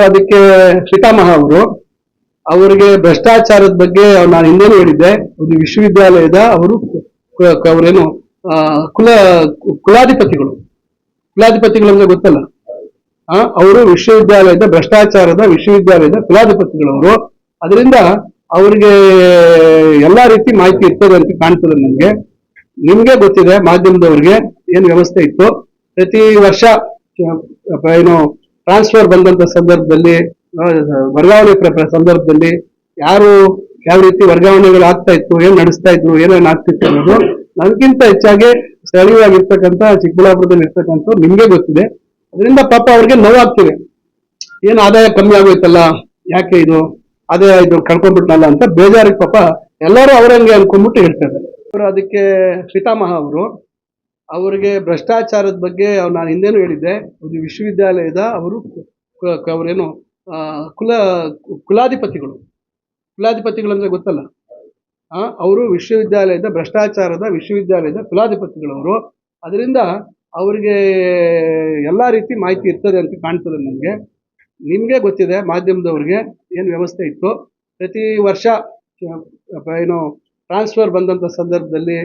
ಅದಕ್ಕೆ ಪಿತಾಮಹ ಅವರು, ಅವರಿಗೆ ಭ್ರಷ್ಟಾಚಾರದ ಬಗ್ಗೆ ನಾನು ಹಿಂದೆನೂ ಹೇಳಿದ್ದೆ, ಒಂದು ವಿಶ್ವವಿದ್ಯಾಲಯದ ಅವರು ಅವರೇನು ಕುಲ, ಕುಲಾಧಿಪತಿಗಳು. ಕುಲಾಧಿಪತಿಗಳು ಅಂದ್ರೆ ಗೊತ್ತಲ್ಲ ಅವರು ವಿಶ್ವವಿದ್ಯಾಲಯದ ಭ್ರಷ್ಟಾಚಾರದ ವಿಶ್ವವಿದ್ಯಾಲಯದ ಕುಲಾಧಿಪತಿಗಳವರು. ಅದರಿಂದ ಅವರಿಗೆ ಎಲ್ಲಾ ರೀತಿ ಮಾಹಿತಿ ಇರ್ತದೆ ಅಂತ ಕಾಣ್ತದೆ ನನಗೆ ನಿಮ್ಗೆ ಗೊತ್ತಿದೆ, ಮಾಧ್ಯಮದವ್ರಿಗೆ ಏನು ವ್ಯವಸ್ಥೆ ಇತ್ತು. ಪ್ರತಿ ವರ್ಷ ಏನು ಟ್ರಾನ್ಸ್ಫರ್ ಬಂದಂತ ಸಂದರ್ಭದಲ್ಲಿ ವರ್ಗಾವಣೆ ಸಂದರ್ಭದಲ್ಲಿ ಯಾರು ಯಾವ ರೀತಿ ವರ್ಗಾವಣೆಗಳು ಆಗ್ತಾ ಇತ್ತು, ಏನ್ ನಡೆಸ್ತಾ ಇದ್ರು, ಏನೇನ್ ಆಗ್ತಿತ್ತು ಅನ್ನೋದು ನನ್ಗಿಂತ ಹೆಚ್ಚಾಗಿ ಸ್ಥಳೀಯವಾಗಿರ್ತಕ್ಕಂಥ ಚಿಕ್ಕಬಳ್ಳಾಪುರದಲ್ಲಿ ಇರ್ತಕ್ಕಂಥ ನಿಮ್ಗೆ ಗೊತ್ತಿದೆ. ಅದರಿಂದ ಪಾಪ ಅವ್ರಿಗೆ ನೋವಾಗ್ತಿದೆ. ಏನು ಆದಾಯ ಕಮ್ಮಿ ಆಗೋಯ್ತಲ್ಲ, ಯಾಕೆ ಇದು? ಆದಾಯ ಇದು ಕಳ್ಕೊಂಡ್ಬಿಟ್ನಲ್ಲ ಅಂತ ಬೇಜಾರಿಗೆ ಪಾಪ ಎಲ್ಲರೂ ಅವರಂಗೆ ಅನ್ಕೊಂಡ್ಬಿಟ್ಟು ಹೇಳ್ತಾರೆ ಅದಕ್ಕೆ ಪಿತಾಮಹ ಅವರು ಅವರಿಗೆ ಭ್ರಷ್ಟಾಚಾರದ ಬಗ್ಗೆ ಅವ್ರು ನಾನು ಹಿಂದೇನು ಹೇಳಿದ್ದೆ. ಒಂದು ವಿಶ್ವವಿದ್ಯಾಲಯದ ಅವರು ಅವರೇನು ಕುಲ, ಕುಲಾಧಿಪತಿಗಳು. ಕುಲಾಧಿಪತಿಗಳು ಅಂದರೆ ಗೊತ್ತಲ್ಲ? ಅವರು ವಿಶ್ವವಿದ್ಯಾಲಯದ ಭ್ರಷ್ಟಾಚಾರದ ವಿಶ್ವವಿದ್ಯಾಲಯದ ಕುಲಾಧಿಪತಿಗಳವರು. ಅದರಿಂದ ಅವರಿಗೆ ಎಲ್ಲ ರೀತಿ ಮಾಹಿತಿ ಇರ್ತದೆ ಅಂತ ಕಾಣ್ತದೆ ನನಗೆ. ನಿಮಗೆ ಗೊತ್ತಿದೆ, ಮಾಧ್ಯಮದವ್ರಿಗೆ ಏನು ವ್ಯವಸ್ಥೆ ಇತ್ತು. ಪ್ರತಿ ವರ್ಷ ಏನು, ಟ್ರಾನ್ಸ್ಫರ್ ಬಂದಂಥ ಸಂದರ್ಭದಲ್ಲಿ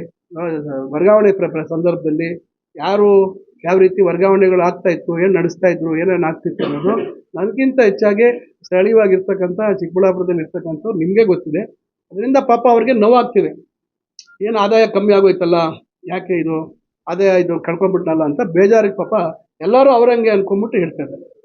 ವರ್ಗಾವಣೆ ಪ್ರ- ಸಂದರ್ಭದಲ್ಲಿ ಯಾರು ಯಾವ ರೀತಿ ವರ್ಗಾವಣೆಗಳು ಆಗ್ತಾ ಇತ್ತು, ಏನು ನಡೆಸ್ತಾ ಇದ್ರು, ಏನೇನು ಆಗ್ತಿತ್ತು ಅನ್ನೋದು ನನಗಿಂತ ಹೆಚ್ಚಾಗಿ ಸ್ಥಳೀಯವಾಗಿರ್ತಕ್ಕಂಥ ಚಿಕ್ಕಬಳ್ಳಾಪುರದಲ್ಲಿ ಇರ್ತಕ್ಕಂಥವ್ರು ನಿಮಗೆ ಗೊತ್ತಿದೆ. ಅದರಿಂದ ಪಾಪ ಅವ್ರಿಗೆ ನೋವಾಗ್ತಿದೆ. ಏನು ಆದಾಯ ಕಮ್ಮಿ ಆಗೋಯ್ತಲ್ಲ, ಯಾಕೆ ಇದು? ಆದಾಯ ಇದು ಕಳ್ಕೊಂಡ್ಬಿಟ್ನಲ್ಲ ಅಂತ ಬೇಜಾರಿಗೆ ಪಾಪ ಎಲ್ಲರೂ ಅವರಂಗೆ ಅನ್ಕೊಂಡ್ಬಿಟ್ಟು ಹೇಳ್ತಾರೆ